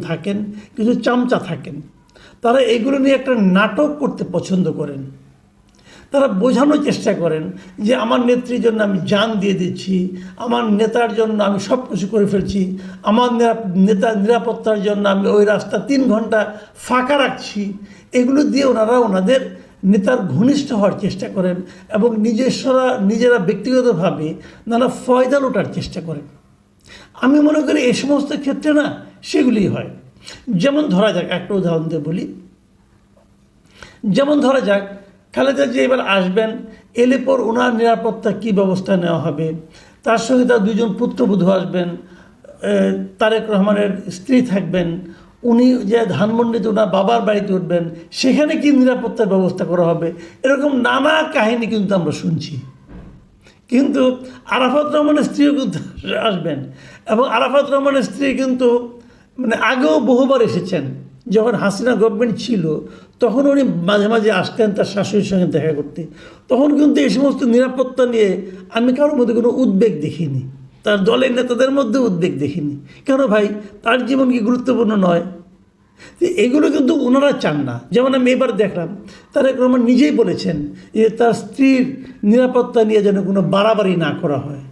থাকেন, কিছু চামচা থাকেন। তারা এগুলো নিয়ে একটা নাটক করতে পছন্দ করেন। তারা বোঝানোর চেষ্টা করেন যে আমার নেত্রীর জন্য আমি জান দিয়ে দিচ্ছি, আমার নেতার জন্য আমি সব কিছু করে ফেলছি, আমার নেতার নিরাপত্তার জন্য আমি ওই রাস্তা তিন ঘণ্টা ফাঁকা রাখছি। এগুলো দিয়ে ওনারা ওনাদের নেতার ঘনিষ্ঠ হওয়ার চেষ্টা করেন এবং নিজস্বরা নিজেরা ব্যক্তিগতভাবে নানা ফয়দা লোটার চেষ্টা করেন। আমি মনে করি এই সমস্ত ক্ষেত্রে না সেগুলি হয়। যেমন ধরা যাক, একটা উদাহরণ দিয়ে বলি। যেমন ধরা যাক, খালেদা যে এবার আসবেন, এলে পর ওনার নিরাপত্তা কী ব্যবস্থা নেওয়া হবে? তার সঙ্গে তার দুজন পুত্রবধূ আসবেন তারেক রহমানের স্ত্রী থাকবেন, উনি যে ধানমন্ডিতে ওনার বাবার বাড়িতে উঠবেন, সেখানে কি নিরাপত্তার ব্যবস্থা করা হবে? এরকম নানা কাহিনী কিন্তু আমরা শুনছি। কিন্তু আরাফাত রহমানের স্ত্রীও কিন্তু আসবেন এবং আরাফাত রহমানের স্ত্রী কিন্তু মানে আগেও বহুবার এসেছেন। যখন হাসিনা গভর্নমেন্ট ছিল, তখন উনি মাঝে মাঝে আসতেন তার শাশুড়ির সঙ্গে দেখা করতে। তখন কিন্তু এই সমস্ত নিরাপত্তা নিয়ে আমি কারোর মধ্যে কোনো উদ্বেগ দেখিনি। তার দলের নেতাদের মধ্যে উদ্বেগ দেখিনি। কেন ভাই? তার জীবন কি গুরুত্বপূর্ণ নয়? এগুলো কিন্তু ওনারা চান না। যেমন আমি এবার দেখলাম, তারেক রহমান নিজেই বলেছেন যে তার স্ত্রীর নিরাপত্তা নিয়ে যেন কোনো বাড়াবাড়ি না করা হয়।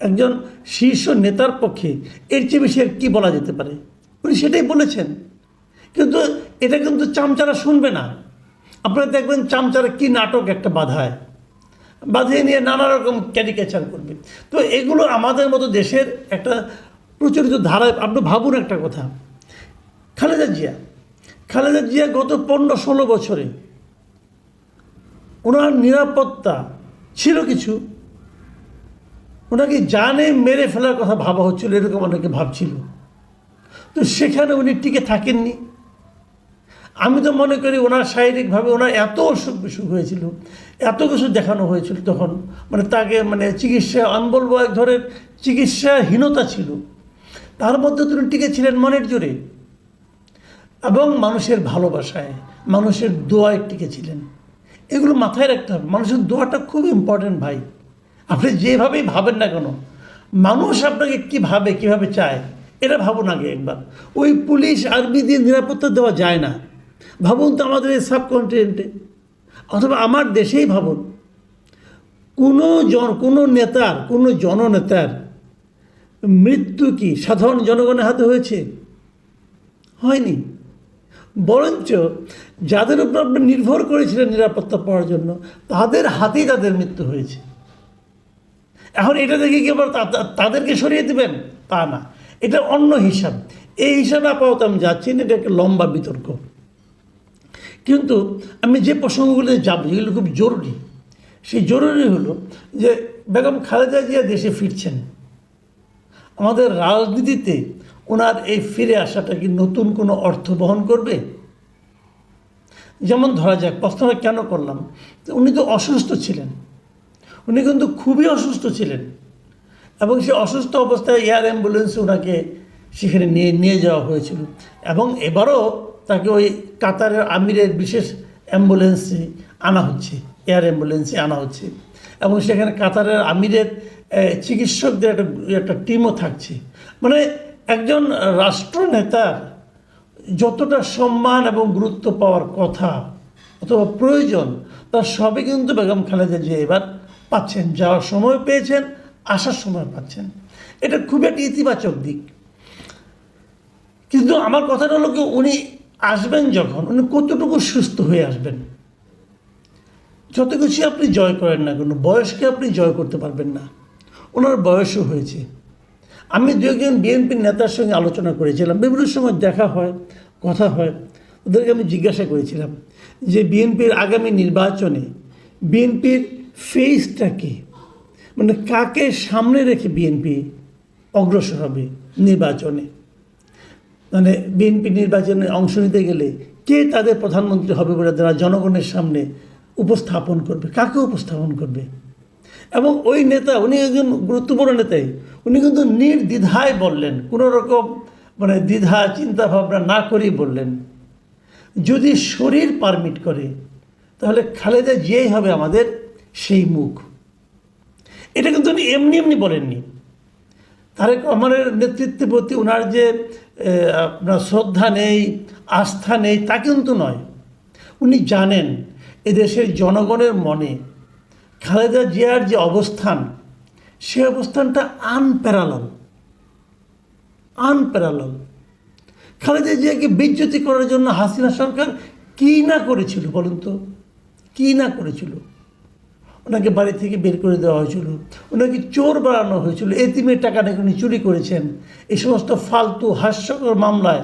একজন শীর্ষ নেতার পক্ষে এর চেয়ে বেশি আর কী বলা যেতে পারে? উনি সেটাই বলেছেন। কিন্তু এটা কিন্তু চামচারা শুনবে না। আপনারা দেখবেন চামচারা কী নাটক একটা বাধায়। বাঁধিয়ে নিয়ে নানা রকম ক্যারিকেচার করবে। তো এগুলো আমাদের মতো দেশের একটা প্রচলিত ধারায় আপনি ভাবুন একটা কথা। খালেদা জিয়া। খালেদা জিয়া গত পনেরো ষোলো বছরে ওনার নিরাপত্তা ছিল কিছু। ওনাকে জানে, মেরে ফেলার কথা ভাবা হচ্ছিল, এরকম অনেকে ভাবছিল। তো সেখানে উনি টিকে থাকেননি। আমি তো মনে করি ওনার শারীরিকভাবে ওনার এত অসুখ বিসুখ হয়েছিল, এত কিছু দেখানো হয়েছিল তখন। মানে তাকে মানে চিকিৎসা, আমি বলব এক ধরনের চিকিৎসাহীনতা ছিল। তার মধ্যে তিনি টিকে ছিলেন মনের জোরে। এবং মানুষের ভালোবাসায়, মানুষের দোয়ায় টিকে ছিলেন এগুলো মাথায় রাখতে হবে। মানুষের দোয়াটা খুব ইম্পর্টেন্ট ভাই। আপনি যেভাবেই ভাবেন না কেন, মানুষ আপনাকে কী ভাবে, কীভাবে চায়, এটা ভাবুন আগে একবার। ওই পুলিশ, আর্মি দিয়ে নিরাপত্তা দেওয়া যায় না। ভাবুন তো আমাদের এই সাবকন্টিনেন্টে। অথবা আমার দেশেই ভাবুন। কোনো জন, কোনো নেতার, কোনো জননেতার মৃত্যু কি সাধারণ জনগণের হাতে হয়েছে? হয়নি। বরঞ্চ যাদের উপর আপনি নির্ভর করেছিলেন নিরাপত্তা পাওয়ার জন্য, তাদের হাতেই তাদের মৃত্যু হয়েছে। এখন এটা দেখে কি আবার তাদেরকে সরিয়ে দেবেন? তা না। এটা অন্য হিসাব। এই হিসাবে আপাতত আমি যাচ্ছি না, এটা একটা লম্বা বিতর্ক। কিন্তু আমি যে প্রসঙ্গগুলো যাব যেগুলো খুব জরুরি। সেই জরুরি হলো যে বেগম খালেদা জিয়া দেশে ফিরছেন। আমাদের রাজনীতিতে ওনার এই ফিরে আসাটা কি নতুন কোনো অর্থ বহন করবে? যেমন ধরা যাক প্রশ্নটা কেন করলাম? উনি তো অসুস্থ ছিলেন। উনি কিন্তু খুবই অসুস্থ ছিলেন। এবং সে অসুস্থ অবস্থায় এয়ার অ্যাম্বুলেন্সে ওনাকে সেখানে নিয়ে নিয়ে যাওয়া হয়েছিল। এবং এবারও তাকে ওই কাতারের আমিরের বিশেষ অ্যাম্বুলেন্সে আনা হচ্ছে, এয়ার অ্যাম্বুলেন্সে আনা হচ্ছে। এবং সেখানে কাতারের আমিরের চিকিৎসকদের একটা একটা টিমও থাকছে। মানে একজন রাষ্ট্রনেতার যতটা সম্মান এবং গুরুত্ব পাওয়ার কথা অথবা প্রয়োজন, তার সবই কিন্তু বেগম খালেদা জিয়া এবার পাচ্ছেন, যাওয়ার সময় পেয়েছেন, আসার সময় পাচ্ছেন। এটা খুব একটা ইতিবাচক দিক। কিন্তু আমার কথাটা হলো কি, উনি আসবেন যখন, উনি কতটুকু সুস্থ হয়ে আসবেন? যত কিছু আপনি জয় করেন না কেন, বয়সকে আপনি জয় করতে পারবেন না। ওনার বয়সও হয়েছে। আমি দু একজন বিএনপির নেতার সঙ্গে আলোচনা করেছিলাম, বিভিন্ন সময় দেখা হয়, কথা হয়, ওদেরকে আমি জিজ্ঞাসা করেছিলাম যে বিএনপির আগামী নির্বাচনে, বিএনপির ফেসটা কি? মানে কাকে সামনে রেখে বিএনপি অগ্রসর হবে নির্বাচনে? মানে বিএনপি নির্বাচনে অংশ নিতে গেলে কে তাদের প্রধানমন্ত্রী হবে বলে তারা জনগণের সামনে উপস্থাপন করবে? কাকে উপস্থাপন করবে? এবং ওই নেতা, উনি একজন গুরুত্বপূর্ণ নেতাই, উনি কিন্তু নির্দ্বিধায় বললেন, কোনো রকম মানে দ্বিধা চিন্তা ভাবনা না করেই বললেন। যদি শরীর পারমিট করে, তাহলে খালেদা জিয়াই হবে আমাদের সেই মুখ। এটা কিন্তু উনি এমনি এমনি বলেননি। তারেক রহমানের নেতৃত্বের প্রতি ওনার যে আপনার শ্রদ্ধা নেই, আস্থা নেই, তা কিন্তু নয়। উনি জানেন, এদেশের জনগণের মনে খালেদা জিয়ার যে অবস্থান, সে অবস্থানটা আনপ্যারালাল। আনপ্যারালাল। খালেদা জিয়াকে বিচ্যুতি করার জন্য হাসিনা সরকার কী না করেছিল বলুন তো? কী না করেছিল? ওনাকে বাড়ি থেকে বের করে দেওয়া হয়েছিল। ওনাকে চোর বাড়ানো হয়েছিল। এতিমের টাকা নাকি উনি চুরি করেছেন। এই সমস্ত ফালতু, হাস্যকর মামলায়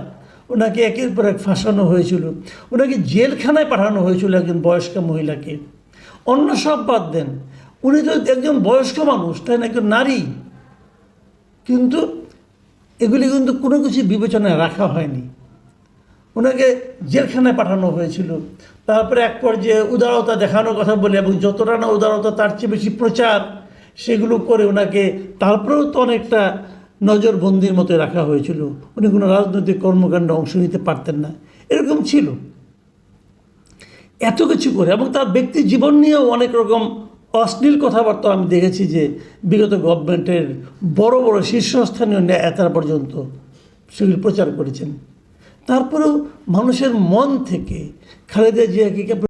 ওনাকে একের পর এক ফাঁসানো হয়েছিল। ওনাকে জেলখানায় পাঠানো হয়েছিল একজন বয়স্ক মহিলাকে। অন্য সব বাদ দেন। উনি তো একজন বয়স্ক মানুষ, তাই না? একজন নারী। কিন্তু এগুলি কিন্তু কোনো কিছু বিবেচনায় রাখা হয়নি। ওনাকে জেলখানায় পাঠানো হয়েছিল। তারপরে এক পর্যায়ে উদারতা দেখানোর কথা বলে এবং যতটা না উদারতা তার চেয়ে বেশি প্রচার, সেগুলো করে ওনাকে তারপরেও তো অনেকটা নজরবন্দির মতো রাখা হয়েছিল। উনি কোনো রাজনৈতিক কর্মকাণ্ডে অংশ নিতে পারতেন না। এরকম ছিল। এত কিছু করে এবং তার ব্যক্তি জীবন নিয়েও অনেক রকম অশ্লীল কথাবার্তা আমি দেখেছি যে বিগত গভর্নমেন্টের বড় বড় শীর্ষস্থানীয় নেতারা পর্যন্ত সেগুলি প্রচার করেছেন। তারপরেও মানুষের মন থেকে খালেদা জিয়াকে